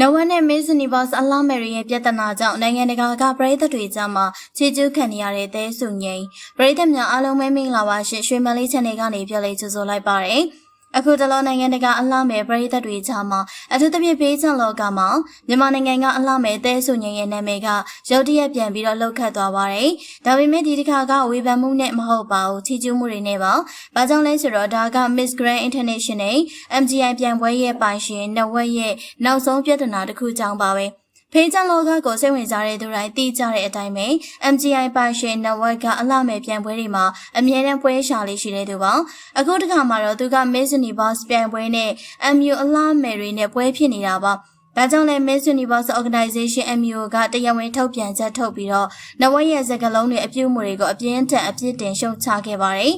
နဝက်နဲ့မင်းစနီဘော့စ်အလာမယ်ရီရဲ့ပြဿနာကြောင့်နိုင်ငံတကာကပရိသတ်တွေကြားမှာခြေကျူးခံနေရတဲ့သဲစုငိမ့်ပရိသတ်များအားလုံးပဲမင်္ဂလာပါရှင်ရွှေမလေးချန်နယ်ကနေပြောလေးကြိုဆိုလိုက်ပါရစေ အခုတလောနိုင်ငံတကာအလှမဲ့ပရိသတ်တွေကြားမှာအထူးသဖြင့်ဖေးချန်လောကမှာမြန်မာနိုင်ငံကအလှမဲ့သဲဆုငိမ့်ရဲ့နာမည်ကရုတ်တရက်ပြန်ပြီးတော့လှုပ်ခတ်သွားပါတယ်။ဒါပေမဲ့ဒီတစ်ခါကဝေဖန်မှုနဲ့မဟုတ်ပါဘူးချီကျူးမှုတွေနဲ့ပါ။ဘာကြောင့်လဲဆိုတော့ဒါက Miss Grand International MGI ပြန်ပွဲရဲ့ပိုင်ရှင်နဝက်ရဲ့နောက်ဆုံးပြဿနာတစ်ခုကြောင့်ပါပဲ။ ဖေးချန်လောကကိုစိတ်ဝင်စားတဲ့သူတိုင်းသိကြတဲ့အတိုင်းပဲ MGI ပိုင်ရှင်နဝက်ကအလှမဲ့ပြန်ပွဲတွေမှာအမြဲတမ်းပွဲရှာလေးရှိတဲ့သူပါအခုတစ်ခါမှာတော့သူက Miss Universe ပြန်ပွဲနဲ့ MU အလှမဲ့တွေနဲ့ပွဲဖြစ်နေတာပါဒါကြောင့်လဲ Miss Universe Organization MU ကတရားဝင်ထုတ်ပြန်ချက်ထုတ်ပြီးတော့နဝက်ရဲ့စကားလုံးတွေအပြုအမူတွေကိုအပြင်းထန်အပြစ်တင်ရှုတ်ချခဲ့ပါတယ်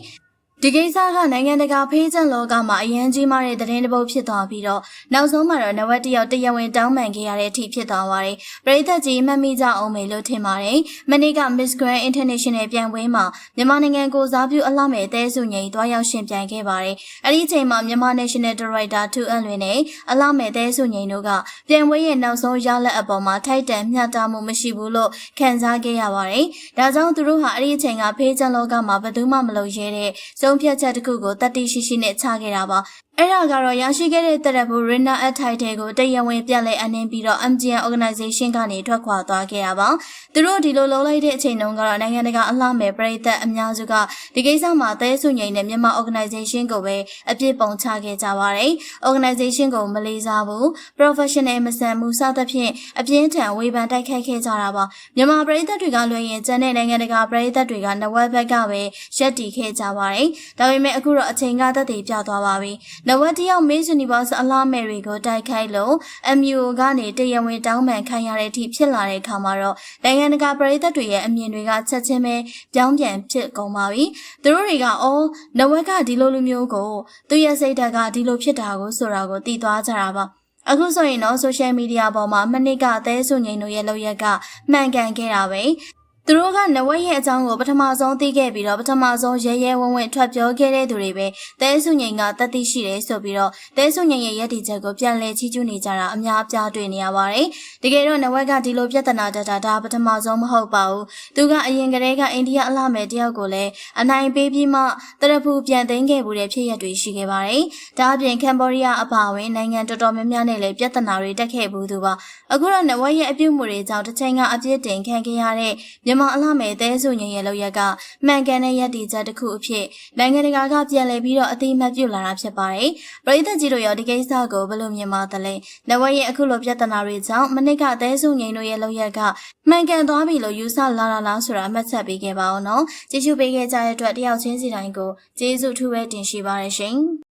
ဒီကိစ္စကနိုင်ငံတကာဖေးချန်လောကမှာအရန်ကြီးမားတဲ့သတင်းတစ်ပုဒ်ဖြစ်သွားပြီးတော့နောက်ဆုံးမှာတော့နဝက်တယောက်တရားဝင်တောင်းပန်ခဲ့ရတဲ့အထိဖြစ်သွားပါတယ်။ပရိသတ်ကြီးမှတ်မိကြအောင်မေလို့ထင်ပါတယ်။မနေ့က Miss Grand International ပြိုင်ပွဲမှာမြန်မာနိုင်ငံကိုစားပြုအလှမဲ့အသေးစုငိန်တွားရောက်ရှင်ပြိုင်ခဲ့ပါတယ်။အဲဒီအချိန်မှာမြန်မာ National Director 2အလွင်နဲ့အလှမဲ့အသေးစုငိန်တို့ကပြိုင်ပွဲရဲ့နောက်ဆုံးရလဒ်အပေါ်မှာထိုက်တန်မျှတမှုမရှိဘူးလို့ခံစားခဲ့ရပါတယ်။ဒါကြောင့်သူတို့ဟာအဲဒီအချိန်ကဖေးချန်လောကမှာဘယ်သူမှမလုပ်ရဲတဲ့ဆုံးဖြတ်ချက်တစ်ခုကိုတတိရှိရှိနဲ့ချခဲ့တာပါ အဲ့ဒါကတော့ရရှိခဲ့တဲ့တရက်ဘူး Rina at Title ကိုတရားဝင်ပြက်လဲအနှင်းပြီးတော့ MGN Organization ကနေထွက်ခွာသွားခဲ့တာပါသူတို့ဒီလိုလုံးလိုက်တဲ့အချိန်တုန်းကတော့နိုင်ငံတကာအလှမဲ့ပြည်သက်အများစုကဒီကိစ္စမှာသဲဆုငိန်နဲ့မြန်မာ Organization ကိုပဲအပြစ်ပုံချခဲ့ကြပါတယ် Organization ကိုမလေးစားဘူး Professional မဆန်မှုစသဖြင့်အပြင်းထန်ဝေဖန်တိုက်ခိုက်ခဲ့ကြတာပါမြန်မာပြည်သက်တွေကလွှဲရင်ကျန်တဲ့နိုင်ငံတကာပြည်သက်တွေကနဝက်ဘက်ကပဲရက်တီခဲ့ကြပါတယ်ဒါပေမဲ့အခုတော့အချိန်ကသက်သေပြသွားပါပြီနဝက်တယောက် Miss Universe အလားမယ်တွေကိုတိုက်ခိုက်လို့ MU ကနေတရားဝင်တောင်းပန်ခံရတဲ့အထိဖြစ်လာတဲ့အခါမှာတော့နိုင်ငံတကာပြည်သက်တွေရဲ့အမြင်တွေကချက်ချင်းပဲပြောင်းပြန်ဖြစ်ကုန်ပါပြီသူတို့တွေကအော်နဝက်ကဒီလိုလူမျိုးကိုသူရဲ့စိတ်ဓာတ်ကဒီလိုဖြစ်တာကိုဆိုတာကိုသိသွားကြတာပါအခုဆိုရင်တော့ social media ပေါ်မှာမနစ်ကအသေးဆုငိန်တို့ရဲ့လောက်ရက်ကမှန်ကန်ခဲ့တာပဲ သူတို့ကနဝက်ရဲ့အကြောင်းကိုပထမဆုံးသိခဲ့ပြီးတော့ပထမဆုံးရဲရဲဝံ့ဝံ့ထွက်ပြောခဲ့တဲ့သူတွေပဲတဲဆုငိန်ကတတိရှိတယ်ဆိုပြီးတော့တဲဆုငိန်ရဲ့ရည်တည်ချက်ကိုပြန်လည်ချီးကျူးနေကြတာအများအပြားတွေ့နေရပါတယ်။တကယ်တော့နဝက်ကဒီလိုပြဿနာတက်တာဒါပထမဆုံးမဟုတ်ပါဘူး။သူကအရင်ကတည်းကအိန္ဒိယအလှမယ်တယောက်ကိုလည်းအနိုင်ပေးပြီးမှတရဖူပြန်သိမ်းခဲ့မှုတဲ့ဖြစ်ရပ်တွေရှိခဲ့ပါတယ်။ဒါအပြင်ကမ်ဘောဒီးယားအပါအဝင်နိုင်ငံတော်တော်များများနဲ့လည်းပြဿနာတွေတက်ခဲ့ဘူးသူပါ။အခုတော့နဝက်ရဲ့အပြုတ်မှုတွေကြောင့်တစ်ချိန်ကအပြစ်တင်ခံခဲ့ရတဲ့မြန်မာအလှမယ်တဲဆုငင်ရဲ့လောက်ရက်ကမှန်ကန်တဲ့ရည်တည်ချက်တစ်ခုအဖြစ်နိုင်ငံတကာကပြန်လည်ပြီးတော့အသိအမှတ်ပြုလာတာဖြစ်ပါတယ်။ပြည်သက်ကြီးတို့ရောဒီကိစ္စကိုဘယ်လိုမြင်ပါသလဲ။နဝက်ရဲ့အခုလိုပြဿနာတွေကြောင့်မနစ်ကတဲဆုငင်တို့ရဲ့လောက်ရက်ကမှန်ကန်သွားပြီလို့ယူဆလာတာလားဆိုတာအမှတ်ချက်ပေးခဲ့ပါအောင်နော်။ကြည့်ရှုပေးခဲ့ကြတဲ့အတွက်တယောက်ချင်းစီတိုင်းကိုကျေးဇူးထူးပဲတင်ရှိပါရရှင်။